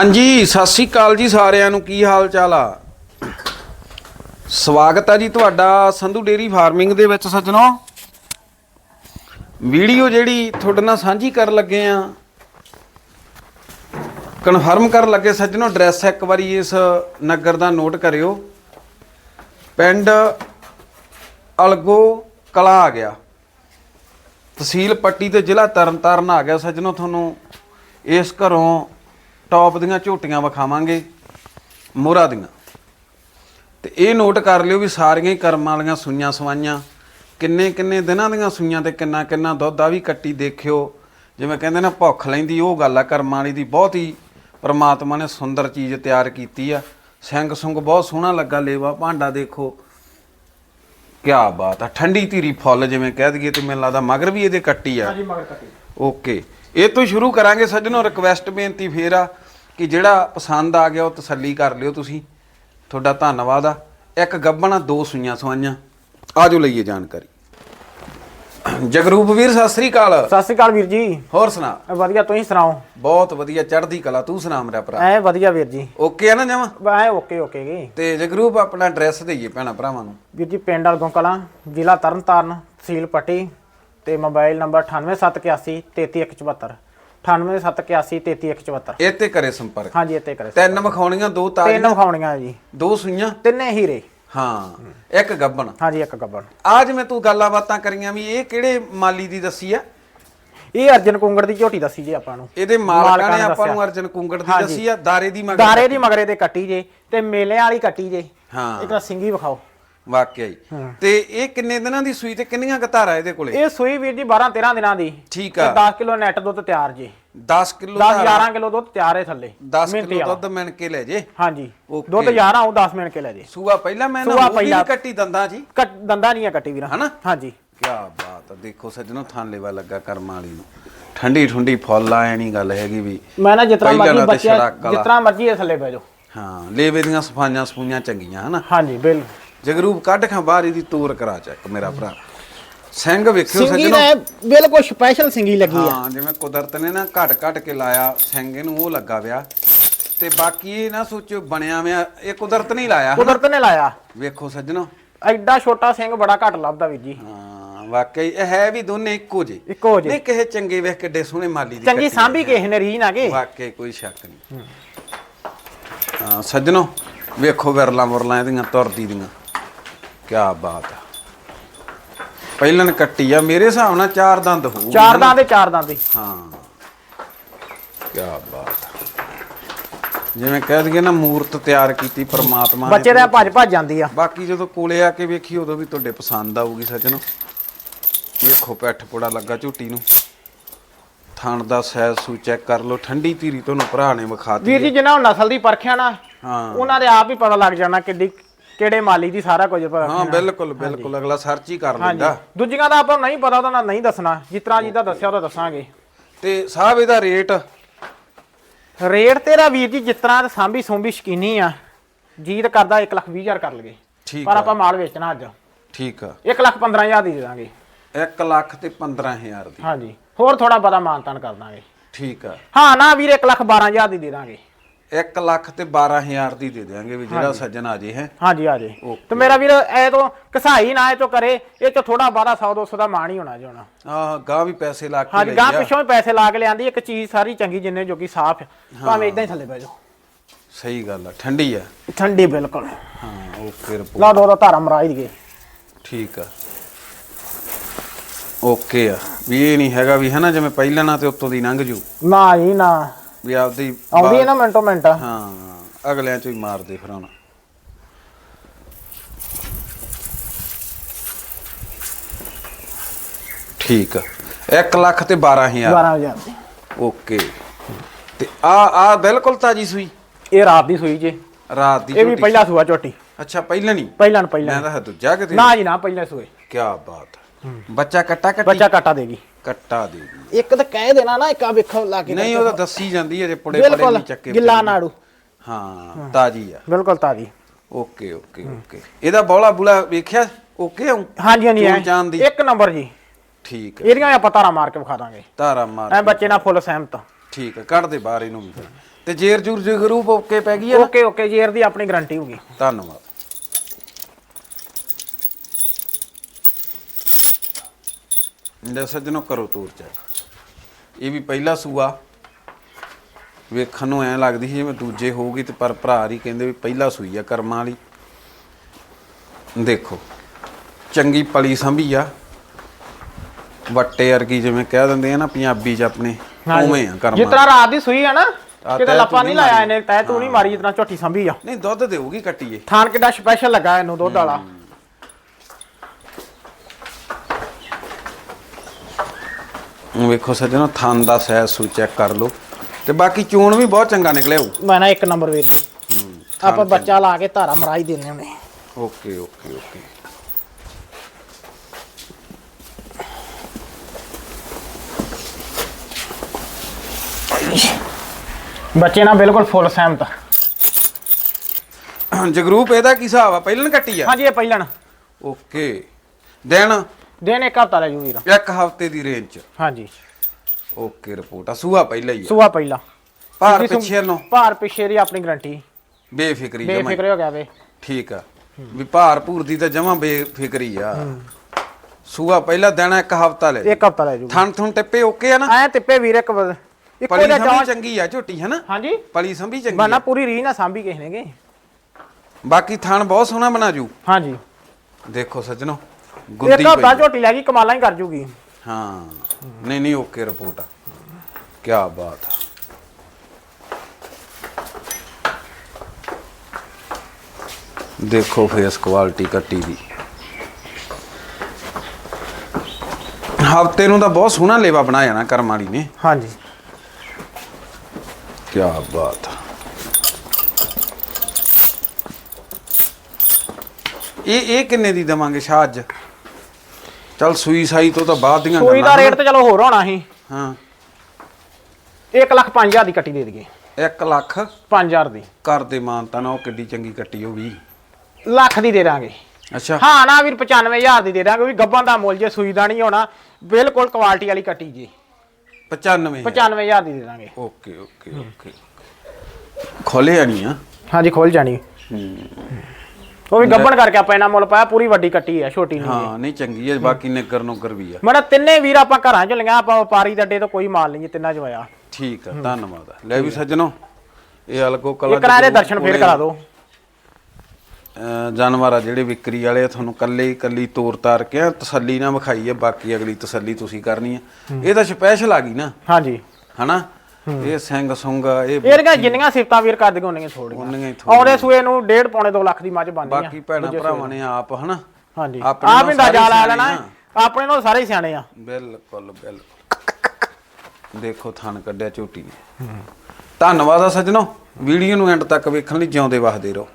ਹਾਂਜੀ, ਸਤਿ ਸ੍ਰੀ ਅਕਾਲ ਜੀ ਸਾਰਿਆਂ ਨੂੰ। ਕੀ ਹਾਲ ਚਾਲ ਆ? ਸਵਾਗਤ ਆ ਜੀ ਤੁਹਾਡਾ ਸੰਧੂ ਡੇਰੀ ਫਾਰਮਿੰਗ ਦੇ ਵਿੱਚ ਸੱਜਣੋ। ਵੀਡੀਓ ਜਿਹੜੀ ਤੁਹਾਡੇ ਨਾਲ ਸਾਂਝੀ ਕਰਨ ਲੱਗੇ ਆ। ਕਨਫਰਮ ਕਰਨ ਲੱਗੇ ਸੱਜਣੋ, ਐਡਰੈਸ ਇੱਕ ਵਾਰੀ ਇਸ ਨਗਰ ਦਾ ਨੋਟ ਕਰਿਓ। ਪਿੰਡ ਅਲਗੋ ਕਲਾ ਆ ਗਿਆ। ਤਹਿਸੀਲ ਪੱਟੀ ਤੇ ਜ਼ਿਲ੍ਹਾ ਤਰਨਤਾਰਨ ਆ ਗਿਆ ਸੱਜਣੋ ਤੁਹਾਨੂੰ। ਇਸ ਘਰੋਂ ਟੌਪ ਦੀਆਂ ਝੋਟੀਆਂ ਵਿਖਾਵਾਂਗੇ ਮੋਹਰਾ ਦੀਆਂ। ਤੇ ਇਹ ਨੋਟ ਕਰ ਲਿਓ ਵੀ ਸਾਰੀਆਂ ਹੀ ਕਰਮਾਂ ਵਾਲੀਆਂ ਸੂਈਆਂ ਸਵਾਈਆਂ ਕਿੰਨੇ ਕਿੰਨੇ ਦਿਨਾਂ ਦੀਆਂ ਸੂਈਆਂ ਤੇ ਕਿੰਨਾ ਕਿੰਨਾ ਦੁੱਧ ਆ ਵੀ ਕੱਟੀ ਦੇਖਿਓ। ਜਿਵੇਂ ਕਹਿੰਦੇ ਨਾ ਭੁੱਖ ਲੈਂਦੀ ਉਹ ਗੱਲ ਆ ਕਰਮਾਂ ਵਾਲੀ ਦੀ ਬਹੁਤ ਹੀ ਪ੍ਰਮਾਤਮਾ ਨੇ ਸੁੰਦਰ ਚੀਜ਼ ਤਿਆਰ ਕੀਤੀ ਆ। ਸਿੰਘ ਸੁੰਗ ਬਹੁਤ ਸੋਹਣਾ ਲੱਗਾ ਲੇਵਾ ਭਾਂਡਾ ਦੇਖੋ। ਕਿਆ ਬਾਤ ਆ ਠੰਡੀ ਧੀਰੀ ਫੁੱਲ ਜਿਵੇਂ ਕਹਿ ਦਈਏ ਤੇ ਮੈਨੂੰ ਲੱਗਦਾ ਮਗਰ ਵੀ ਇਹਦੇ ਕੱਟੀ ਆ। ਹਾਂਜੀ ਮਗਰ ਕੱਟੀ। ਓਕੇ ਇਹ ਤੋਂ ਸ਼ੁਰੂ ਕਰਾਂਗੇ ਸੱਜਣੋ ਰਿਕਵੈਸਟ ਬੇਨਤੀ ਫੇਰ ਆ। ਕਿ ਜਿਹੜਾ ਪਸੰਦ ਆ ਗਿਆ ਉਹ ਤਸੱਲੀ ਕਰ ਲਿਓ ਤੁਸੀਂ। ਤੁਹਾਡਾ ਧੰਨਵਾਦ ਆ। ਇੱਕ ਗੱਬਣਾ ਦੋ ਸੂਈਆਂ ਸਵਾਈਆਂ। ਆਜੋ ਲਈਏ ਜਾਣਕਾਰੀ। ਜਗਰੂਪ ਵੀਰ ਸਤਿ ਸ੍ਰੀ ਅਕਾਲ। ਸਤਿ ਸ਼੍ਰੀ ਅਕਾਲ ਵੀਰ ਜੀ। ਹੋਰ ਸੁਣਾ। ਵਧੀਆ ਤੁਸੀਂ ਸੁਣਾਓ? ਬਹੁਤ ਵਧੀਆ ਚੜ੍ਹਦੀ ਕਲਾ। ਤੂੰ ਸੁਣਾ ਮੇਰਾ ਭਰਾ। ਐ ਵਧੀਆ ਵੀਰ ਜੀ। ਓਕੇ ਆ ਨਾ ਜਮਾ? ਐ ਓਕੇ ਓਕੇ ਜੀ। ਤੇ ਜਗਰੂਪ ਆਪਣਾ ਐਡਰੈਸ ਦੇਈਏ ਭੈਣਾ ਭਰਾਵਾਂ ਨੂੰ। ਵੀਰ ਜੀ ਪਿੰਡ ਅਲਗੋਂ ਕਲਾਂ ਜ਼ਿਲ੍ਹਾ ਤਰਨਤਾਰਨ ਤਹਿਸੀਲ ਪੱਟੀ ਤੇ ਮੋਬਾਈਲ ਨੰਬਰ 98781 33174 98781 33174 ਇਹ ਤੇ ਕਰੇ ਸੰਪਰਕ। ਹਾਂਜੀ ਇੱਥੇ ਕਰੇ ਤਿੰਨ ਵਿਖਾਉਣੀਆਂ ਦੋ ਤਿੰਨ ਤਾਜ਼ੀਆਂ ਵਿਖਾਉਣੀਆਂ ਜੀ। ਦੋ ਸੂਈਆਂ? ਤਿੰਨੇ ਹੀਰੇ। ਹਾਂ ਇੱਕ ਗੱਬਣ। ਹਾਂਜੀ ਇੱਕ ਗੱਬਣ। ਆ ਜਿਵੇਂ ਤੂੰ ਗੱਲਾਂ ਬਾਤਾਂ ਕਰੀਆਂ ਵੀ ਇਹ ਕਿਹੜੇ ਮਾਲੀ ਦੀ ਦੱਸੀ ਆ? ਇਹ ਅਰਜਨ ਕੁੰਗੜ ਦੀ ਝੋਟੀ ਦੱਸੀ ਜੀ ਆਪਾਂ ਨੂੰ। ਇਹਦੇ ਮਾਲਕਾਂ ਨੇ ਆਪਾਂ ਨੂੰ। ਅਰਜਨ ਕੁੰਗੜ ਦੀ। ਦੱਸੀ ਆ ਦਾਰੇ ਦੀ ਮਗਰ ਦਾਰੇ ਦੀ ਮਗਰੇ ਤੇ ਕੱਟੀ ਜੇ ਤੇ ਮੇਲਿਆਂ ਵਾਲੀ ਕੱਟੀ ਜੇ। ਹਾਂ। ਇੱਕ ਤਾਂ ਸਿੰਗੀ ਵਿਖਾਓ। ਵਾਕਿਆ ਹੀ। ਹਾਂ। ਤੇ ਇਹ ਕਿੰਨੇ ਦਿਨਾਂ ਦੀ ਸੂਈ ਤੇ ਕਿੰਨੀਆਂ ਗਤਾਰਾ ਇਹਦੇ ਕੋਲੇ? ਇਹ ਸੂਈ ਵੀਰ ਜੀ 12 13 ਦਿਨਾਂ ਦੀ। ਠੀਕ ਤੇ ਆ। 10 ਕਿਲੋ ਨੈਟ ਦੁੱਧ ਤਿਆਰ ਜੇ। 10 ਕਿਲੋ 10 11 ਕਿਲੋ ਦੁੱਧ ਤਿਆਰ ਹੈ ਥੱਲੇ 10 ਮਿੰਟੀ ਕਿਲੋ ਵਾਲਾ। ਦੁੱਧ ਮਿਣ ਕੇ ਲੈ ਜੇ। ਹਾਂਜੀ। Okay. ਦੁੱਧ 11 ਉਹ 10 ਮਿੰਟ ਕੇ ਲੈ ਜੇ। ਸੂਆ ਪਹਿਲਾਂ ਮੈਂ ਨਾ ਸੂਆ ਉਹ ਵੀ ਪਹਿਲਾਂ। ਕੱਟੀ ਦੰਦਾਂ ਜੀ। ਕੱਟ ਦੰਦਾ ਨਹੀਂ ਆ ਕੱਟੀ ਵੀਰਾ। ਹਨਾ? ਹਾਂਜੀ। ਕੀ ਬਾਤ ਆ। ਦੇਖੋ ਸੱਜਣੋ ਥਾਂ ਲੈਵਾ ਲੱਗਾ ਕਰਮਾਂ ਵਾਲੀ ਨੂੰ। ਠੰਡੀ ਠੰਡੀ ਫੁੱਲ ਨਹੀਂ ਗੱਲ ਹੈਗੀ ਵੀ ਮੈਂ ਨਾ ਜਿਤਨਾ ਪਹਿਲਾਂ ਮਰਜ਼ੀ ਤੇ ਬੱਚਿਆ ਵਾਲਾ। ਜਿਤਨਾ ਮਰਜ਼ੀ ਇਹ ਥੱਲੇ ਬਹਿ ਜਾਓ। ਹਾਂ ਲੇਵੇ ਦੀਆਂ ਸਫਾਈਆਂ ਸਫੂਈਆਂ ਚੰਗੀਆਂ ਹਨਾ? ਹਾਂਜੀ ਬਿਲ ਜਗਰੂਪ ਕੱਢ ਖਾਂ ਬਾਹਰ ਇਹਦੀ ਤੋਰ ਕਰਾ ਚੱਕ ਮੇਰਾ ਭਰਾ। ਸਿੰਘ ਵੇਖਿਓ ਸਿੰਗੀ ਸੱਜਣੋ। ਨੇ ਬਿਲਕੁਲ ਸਪੈਸ਼ਲ ਸਿੰਗੀ ਲੱਗੀ ਆ। ਹਾਂ ਜਿਵੇਂ ਕੁਦਰਤ ਨੇ ਨਾ ਘਟ ਘਟ ਕੇ ਲਾਇਆ ਸਿੰਘ ਇਹਨੂੰ ਉਹ ਲੱਗਾ ਵਿਆ। ਤੇ ਬਾਕੀ ਇਹ ਨਾ ਸੋਚੋ ਬਣਿਆ ਵਿਆ ਇਹ ਕੁਦਰਤ ਨਹੀਂ ਲਾਇਆ? ਕੁਦਰਤ ਨੇ ਲਾਇਆ। ਵੇਖੋ ਸੱਜਣੋ। ਐਡਾ ਛੋਟਾ ਸਿੰਘ ਬੜਾ ਘੱਟ ਲੱਭਦਾ ਵੀਰ ਜੀ। ਹਾਂ ਵਾਕਈ ਇਹ ਹੈ ਵੀ ਦੋਨੇ ਇੱਕੋ ਜੇ ਇੱਕੋ ਜੇ ਨਹੀਂ ਕਿਸੇ ਚੰਗੇ ਵੇਖ ਕਿੱਡੇ ਸੋਹਣੇ ਮਾਲੀ ਦੀ ਚੰਗੀ ਕੱਟੀ ਸਾਂਭੀ ਕਿਸੇ ਨੇ ਰੀਝ ਨਾ ਕੇ। ਵਾਕਈ ਕੋਈ ਸ਼ੱਕ ਨਹੀਂ। ਹਾਂ ਸੱਜਣੋ ਵੇਖੋ ਵਿਰਲਾ ਮੁਰਲਾ ਇਹਦੀਆਂ ਤੁਰਦੀ ਦੀਆਂ। ਕੀ ਬਾਤ ਆ। ਪਹਿਲਨ ਕੱਟੀ ਆ ਮੇਰੇ ਹਿਸਾਬ ਨਾਲ ਚਾਰ ਦੰਦ ਹੋਊ ਚਾਰ ਦਾਂ ਦੇ ਚਾਰ ਦਾਂ ਦੇ ਹਾਂ। ਕੀ ਬਾਤ ਆ। ਜਿਵੇਂ ਕਹਿ ਦਈਏ ਨਾ ਮੂਰਤ ਤਿਆਰ ਕੀਤੀ ਪ੍ਰਮਾਤਮਾ ਨੇ ਬੱਚੇ ਦਾ ਭੱਜ ਭੱਜ ਜਾਂਦੀ ਆ। ਬਾਕੀ ਜਦੋਂ ਕੋਲੇ ਆ ਕੇ ਵੇਖੀ ਉਦੋਂ ਵੀ ਤੁਹਾਡੇ ਪਸੰਦ ਆਊਗੀ ਸੱਜਣੋ। ਵੇਖੋ ਪੈਠ ਪੋੜਾ ਲੱਗਾ ਝੂਟੀ ਨੂੰ। ਥਣ ਦਾ ਸਾਈਜ਼ ਸੂ ਚੈੱਕ ਕਰ ਲਓ ਠੰਡੀ ਧੀਰੀ ਤੁਹਾਨੂੰ ਭਰਾ ਨੇ ਵਿਖਾਤੀ ਵੀਰ ਜੀ ਜਿਨ੍ਹਾਂ ਨੂੰ ਨਸਲ ਦੀ ਪਰਖਿਆ ਨਾ ਹਾਂ। ਉਹਨਾਂ ਦੇ ਆਪ ਹੀ ਪਤਾ ਲੱਗ ਜਾਣਾ ਕਿੱਡੀ ਕਿਹੜੇ ਮਾਲੀ ਦੀ ਸਾਰਾ ਕੁਝ ਪਤਾ ਹਾਂ ਬਿਲਕੁਲ ਬਿਲਕੁਲ ਅਗਲਾ ਸਰਚ ਹੀ ਕਰ ਲੈਂਦਾ। ਦੂਜੀਆਂ ਦਾ ਆਪਾਂ ਨੂੰ ਨਹੀਂ ਪਤਾ ਉਹਦਾ ਨਹੀਂ ਦੱਸਣਾ। ਜਿਸ ਤਰ੍ਹਾਂ ਜਿਹਦਾ ਦੱਸਿਆ ਉਹਦਾ ਦੱਸਾਂਗੇ। ਤੇ ਸਾਹਿਬ ਇਹਦਾ ਰੇਟ? ਰੇਟ ਤੇਰਾ ਵੀਰ ਜੀ ਜਿਸ ਤਰ੍ਹਾਂ ਸਾਂਭੀ ਸੋਂਭੀ ਸ਼ਕੀਨੀ ਆ ਜੀਤ ਕਰਦਾ 1 ਲੱਖ 20 ਹਜ਼ਾਰ ਕਰ ਲਗੇ ਠੀਕ ਪਰ ਆਪਾਂ ਮਾਲ ਵੇਚਣਾ ਅੱਜ। ਠੀਕ ਆ। 1 ਲੱਖ 15 ਹਜ਼ਾਰ ਦੀ ਦੇ ਦਾਂਗੇ। 1 ਲੱਖ ਤੇ 15000 ਦੀ। ਹਾਂਜੀ। ਹੋਰ ਥੋੜਾ ਬੜਾ ਮਾਨਤਾਨ ਕਰ ਦਾਂਗੇ। ਠੀਕ ਆ। ਹਾਂ ਨਾ ਵੀਰ 1 ਲੱਖ 12 ਹਜ਼ਾਰ ਦੀ ਦੇ ਦਾਂਗੇ। 1 ਲੱਖ ਤੇ 12000 ਦੀ ਦੇ ਦੇਾਂਗੇ ਵੀ ਜਿਹੜਾ ਸੱਜਣ ਆ ਜੇ ਹੈ? ਹਾਂਜੀ ਆ ਜੇ Okay. ਤੇ ਮੇਰਾ ਵੀਰ ਐ ਤੋਂ ਕਸਾਈ ਨਾ ਐ ਤੋਂ ਕਰੇ ਇਹ ਚ ਥੋੜਾ ਬਾਰਾ 100 200 ਦਾ ਮਾਣ ਹੀ ਹੋਣਾ ਜੀ ਹੁਣ। ਆਹ ਗਾਂ ਵੀ ਪੈਸੇ ਲਾ ਕੇ ਹਾਂਜੀ ਲਈ ਗਾਂ ਆ। ਪਿੱਛੋਂ ਹੀ ਪੈਸੇ ਲਾ ਕੇ ਲਿਆਂਦੀ ਇੱਕ ਚੀਜ਼ ਸਾਰੀ ਚੰਗੀ ਜਿੰਨੇ ਜੋਗੀ ਸਾਫ਼ ਭਾਵੇਂ ਇਦਾਂ ਹੀ ਥੱਲੇ ਬਹਿ ਜਾਓ। ਸਹੀ ਗੱਲ ਆ ਠੰਡੀ ਆ। ਠੰਡੀ ਬਿਲਕੁਲ। ਹਾਂ ਓਕੇ ਰਿਪੋਰਟ। ਲਾ ਦੋ ਦਾ ਧਾਰਾ ਮਰਾ ਹੀ ਦੀਏ ਠੀਕ ਆ। ਓਕੇ ਆ। ਵੀ ਇਹ ਨਹੀਂ ਹੈਗਾ ਵੀ ਹੈ ਨਾ ਜਿਵੇਂ ਪਹਿਲਾਂ ਨਾ ਤੇ ਉੱਤੋਂ ਦੀ ਲੰਘ ਜੂ। ਨਾ ਜੀ ਨਾ। ਵੀ ਆਪਦੀ ਆਉਂਦੀ ਹੈ ਨਾ ਮਿੰਟੋ ਮਿੰਟ। ਹਾਂ ਅਗਲਿਆਂ ਚੋਂ ਹੀ ਮਾਰਦੇ ਫਿਰ ਹੁਣ। ਠੀਕ ਆ। 1 ਲੱਖ ਤੇ 12000 12000 ਦੀ। ਓਕੇ। ਤੇ ਆ ਆ ਬਿਲਕੁਲ ਤਾਜੀ ਸੂਈ? ਇਹ ਰਾਤ ਦੀ ਸੂਈ ਜੇ। ਰਾਤ ਦੀ ਇਹ ਵੀ। ਪਹਿਲਾ ਸੂਆ ਝੋਟੀ ਅੱਛਾ ਪਹਿਲਾਂ ਨਹੀਂ? ਪਹਿਲਾਂ ਨੂੰ ਪਹਿਲਾਂ ਮੈਂ ਤਾਂ ਦੂਜਾ ਕਿਤੇ ਨਾ ਜੀ ਨਾ ਪਹਿਲਾਂ ਸੂਏ। ਕੀ ਬਾਤ। ਬੱਚਾ ਕੱਟਾ ਕੱਟੀ? ਬੱਚਾ ਕਾਟਾ ਦੇਗੀ ਕੱਟਾ ਦੇ ਇੱਕ ਤਾਂ ਕਹਿ ਦੇਣਾ ਨਾ ਇੱਕ ਆ ਵੇਖੋ ਲਾ ਕੇ ਨਹੀਂ ਉਹ ਤਾਂ ਦੱਸੀ ਜਾਂਦੀ ਹੈ ਜੇ ਪੁੜੇ ਪੁੜੇ ਬਿਲਕੁਲ ਨਹੀਂ ਚੱਕੇ ਗਿੱਲਾ ਨਾੜੂ। ਹਾਂ ਤਾਜੀ ਆ। ਬਿਲਕੁਲ ਤਾਜੀ। Okay okay okay. ਇਹਦਾ ਬੌਲਾ ਬੁਲਾ ਵੇਖਿਆ? ਓਕੇ ਹਾਂਜੀ ਹਾਂਜੀ ਚੋਣ। ਚਾਣ ਦੀ। ਇੱਕ ਨੰਬਰ ਜੀ। ਠੀਕ ਹੈ ਇਹਦੀਆਂ ਆਪਾਂ ਤਾਰਾ ਮਾਰ ਕੇ ਵਿਖਾ ਦਾਂਗੇ। ਧਾਰਾ ਮਾਰ ਐ ਬੱਚੇ ਨਾਲ ਫੁੱਲ ਸਹਿਮਤ। ਠੀਕ ਹੈ ਕੱਢ ਦੇ ਬਾਹਰ ਇਹਨੂੰ ਵੀ। ਫਿਰ। ਤੇ ਜੇਰ ਜੂਰ ਜਗਰੂਪ ਓਕੇ ਪੈ ਗਈ ਆ ਨਾ? ਓਕੇ ਓਕੇ ਜੇਰ ਦੀ ਆਪਣੀ ਗਾਰੰਟੀ ਹੋਗੀ ਧੰਨਵਾਦ। ਲੈ ਸੱਜਣੋ ਕਰੋ ਤੂਰ ਚੈੱਕ ਇਹ ਵੀ ਪਹਿਲਾ ਸੂਆ। ਵੇਖਣ ਨੂੰ ਐ ਲੱਗਦੀ ਸੀ ਜਿਵੇਂ ਦੂਜੇ ਹੋਊਗੀ ਤੇ ਪਰ ਭਰਾ ਹੀ ਕਹਿੰਦੇ ਵੀ ਪਹਿਲਾ ਸੂਈ ਆ ਕਰਮਾਂ ਵਾਲੀ। ਦੇਖੋ ਚੰਗੀ ਪਲੀ ਸੰਭੀ ਆ। ਵੱਟੇ ਵਰਗੀ ਜਿਵੇਂ ਕਹਿ ਦਿੰਦੇ ਆ ਨਾ ਪੰਜਾਬੀ ਚ ਆਪਣੇ ਉਵੇਂ ਆ ਕਰਮਾਂ। ਤਰ੍ਹਾਂ ਰਾਤ ਦੀ ਸੂਈ ਆ ਨਾ ਆਹ ਕਿਤੇ ਤੈਅ ਲੱਪਾ ਤੂੰ ਨਹੀਂ ਨਹੀਂ ਲਾਇਆ। ਇਹਨੇ ਤੈ ਤੂੰ ਨਹੀਂ ਮਾਰੀ ਜਿਤਨਾ ਝੋਟੀ ਸੰਭੀ ਆ। ਨਹੀਂ ਦੁੱਧ ਦੇਊਗੀ ਕੱਟੀਏ। ਥਾਨ ਕਿੱਡਾ ਸਪੈਸ਼ਲ ਲੱਗਾ ਇਹਨੂੰ ਦੁੱਧ ਵਾਲਾ। ਵੇਖੋ ਸੱਜਣੋ ਥਣ ਦਾ ਸਾਈਜ਼ ਸੂ ਚੈੱਕ ਕਰ ਲਓ। ਤੇ ਬਾਕੀ ਚੂਣ ਵੀ ਬਹੁਤ ਚੰਗਾ ਨਿਕਲਿਆ ਹੋਊ ਮੈਂ ਨਾ ਇੱਕ ਨੰਬਰ ਵੇਚ ਲਈ ਆਪਾਂ ਬੱਚਾ ਲਾ ਕੇ ਧਾਰਾ ਮਰਾਈ ਦਿੰਨੇ ਹੁੰਨੇ ਓਕੇ ਓਕੇ ਓਕੇ। ਬੱਚੇ ਨਾਲ ਬਿਲਕੁਲ ਫੁੱਲ ਸਹਿਮਤ ਜਗਰੂਪ ਇਹਦਾ ਕੀ ਹਿਸਾਬ ਆ? ਪਹਿਲਣ ਕੱਟੀ ਆ? ਹਾਂਜੀ ਇਹ ਪਹਿਲਣ। ਓਕੇ। ਦਿਨ ਦਿਨ ਇੱਕ ਹਫਤਾ ਲੈ ਜੂ ਵੀਰ। ਇੱਕ ਹਫ਼ਤੇ ਦੀ ਰੇਂਜ ਚ। ਹਾਂਜੀ। ਓਕੇ ਰਿਪੋਰਟ ਆ। ਸੂਆ ਪਹਿਲਾਂ ਹੀ ਆ। ਸੂਆ ਪਹਿਲਾ। ਭਾਰ ਪਿੱਛੇ ਨੂੰ। ਭਾਰ ਪਿੱਛੇ ਦੀ ਆਪਣੀ ਗਾਰੰਟੀ ਬੇਫਿਕਰੀ ਜਮਾ ਬੇਫਿਕਰੇ ਹੋ ਗਿਆ ਵੇ। ਠੀਕ ਆ। ਵੀ ਭਾਰ ਭੂਰ ਦੀ ਤਾਂ ਜਮਾ ਬੇਫਿਕਰੀ ਆ। ਸੂਆ ਪਹਿਲਾ ਦਿਨ ਇੱਕ ਹਫਤਾ ਲੈ ਇੱਕ ਹਫਤਾ ਲੈ ਜੂ। ਥਣ ਥਣ ਟਿੱਪੇ ਓਕੇ ਆ ਨਾ? ਐ ਤਿੱਪੇ ਵੀਰ ਇੱਕ ਪਲੀ ਜਿਹਾ ਸੰਭੀ ਚੰਗੀ ਆ ਝੋਟੀ ਹੈ ਨਾ ਹਾਂਜੀ। ਪਲੀ ਸੰਭੀ ਚੰਗੀ ਆ। ਪੂਰੀ ਰੀ ਨਾ ਸਾਂਭੀ ਕਿਸੇ ਨੇਗੇ ਬਾਕੀ ਥਣ ਬਹੁਤ ਸੋਹਣਾ ਬਣਾ ਜੂ। ਹਾਂਜੀ। ਦੇਖੋ ਸੱਜਣੋ। ਇੱਕ ਗੁੱਦੀ ਹਫਤਾ ਪਈ। ਝੋਟੀ ਲੈ ਗਈ ਕਮਾਲਾਂ ਹੀ ਕਰ ਜੂਗੀ। ਹਾਂ ਨਹੀਂ ਨਹੀਂ ਓਕੇ ਰਿਪੋਰਟ ਆ। ਕੀ ਬਾਤ ਆ। ਦੇਖੋ ਫੇਸ ਕੁਆਲਿਟੀ ਕੱਟੀ ਦੀ। ਹਫ਼ਤੇ ਨੂੰ ਤਾਂ ਬਹੁਤ ਸੋਹਣਾ ਲੇਵਾ ਬਣਾਇਆ ਨਾ ਕਰਮ ਵਾਲੀ ਨੇ। ਹਾਂਜੀ। ਕੀ ਬਾਤ ਆ। ਇਹ ਇਹ ਕਿੰਨੇ ਦੀ ਦਵਾਂਗੇ ਸ਼ਾਹ ਅੱਜ? ਚਲ ਸੂਈ ਸਾਈ ਤੋਂ ਤਾਂ ਬਾਅਦ ਦੀਆਂ ਸੂਈ ਦਾ ਰੇਟ ਤੇ ਚਲੋ ਹੋਰ ਹੋਣਾ ਸੀ। ਹਾਂ। 1 ਲੱਖ 5000 ਦੀ ਕੱਟੀ ਦੇ ਦਈਏ। 1 ਲੱਖ? 5000 ਦੀ। ਘਰ ਦੇ ਮਾਨਤਾ ਨਾ ਉਹ ਕਿੱਡੀ ਚੰਗੀ ਕੱਟੀ ਉਹ ਵੀ ਲੱਖ ਦੀ ਦੇ ਦਾਂਗੇ। ਅੱਛਾ। ਹਾਂ ਨਾ ਵੀਰ 95000 ਦੀ ਦੇ ਦਾਂਗੇ ਵੀ ਗੱਬਾਂ ਦਾ ਮੁੱਲ ਜੇ ਸੂਈ ਦਾ ਨਹੀਂ ਹੋਣਾ ਬਿਲਕੁਲ ਕੁਆਲਿਟੀ ਵਾਲੀ ਕੱਟੀ ਜੀ। 95 95000 ਦੀ ਦੇ ਦਾਂਗੇ। Okay okay okay. ਖੋਲਿਆ ਨਹੀਂ ਆ। ਹਾਂਜੀ ਖੋਲ ਜਾਣੀ। ਉਹ ਵੀ ਗੱਬਣ ਕਰਕੇ ਆਪਾਂ ਇਹਨਾਂ ਮੁੱਲ ਪਾਇਆ ਪੂਰੀ ਵੱਡੀ ਕੱਟੀ ਹੈ ਛੋਟੀ ਨਹੀਂ ਹਾਂ ਨਹੀਂ ਚੰਗੀ ਹੈ ਬਾਕੀ ਨਿੱਗਰ ਨੁੱਗਰ ਵੀ ਆ। ਮੜਾ ਤਿੰਨੇ ਵੀਰ ਆਪਾਂ ਘਰਾਂ ਚ ਲਿਆ ਆਪਾਂ ਵਪਾਰੀ ਦੇ ਅੱਡੇ ਤੋਂ ਕੋਈ ਮਾਲ ਨਹੀਂ ਤਿੰਨਾਂ ਚ ਠੀਕ ਆ ਧੰਨਵਾਦ ਲੈ ਵੀ ਸੱਜਣੋ ਇਹ ਅਲਗੋ ਕਲਾ ਇਹ ਕਰਾ ਦੇ ਦਰਸ਼ਨ ਫੇਰ ਕਰਾ ਦਿਓ। ਜਾਨਵਰ ਆ ਜਿਹੜੇ ਵਿਕਰੀ ਵਾਲੇ ਆ ਤੁਹਾਨੂੰ ਕੱਲੇ ਕੱਲੀ ਤੋਰ ਤਾਰ ਕੇ ਆ, ਤਸੱਲੀ ਨਾ ਵਿਖਾਈ ਹੈ ਬਾਕੀ ਅਗਲੀ ਤਸੱਲੀ ਤੁਸੀਂ ਕਰਨੀ ਆ। ਇਹ ਤਾਂ ਸਪੈਸ਼ਲ ਆ ਗਈ ਨਾ। ਹਾਂਜੀ। ਹਨਾ? ਇਹ ਸਿੰਘ ਸੁੰਗ ਇਹ ਰਗਾ ਜਿੰਨੀਆਂ ਸਿਫਤਾਂ ਵੀਰ ਕਰ ਦਿਓ ਥੋੜੀਆਂ। ਆਉਂਦੇ ਸੂਏ ਨੂੰ 1.5 ਪੌਣੇ 2 ਲੱਖ ਦੀ ਮੱਝ ਬਣਨੀ ਆ। ਬਾਕੀ ਭੈਣਾਂ ਭਰਾਵਾਂ ਨੇ ਆਪ ਹਨਾ? ਹਾਂਜੀ। ਆਪ ਹੀ ਦਾ ਜਾ ਲਾ ਲੈਣਾ ਆਪਣੇ ਨਾਲ ਸਾਰੇ ਸਿਆਣੇ ਆ। ਬਿਲਕੁਲ ਬਿਲਕੁਲ। ਦੇਖੋ ਥਣ ਕੱਢਿਆ ਝੋਟੀ ਨੇ। ਧੰਨਵਾਦ ਆ ਸੱਜਣੋ। ਵੀਡੀਓ ਨੂੰ ਐਂਡ ਤੱਕ ਵੇਖਣ ਲਈ ਜਿਉਂਦੇ ਵਸਦੇ ਰਹੋ।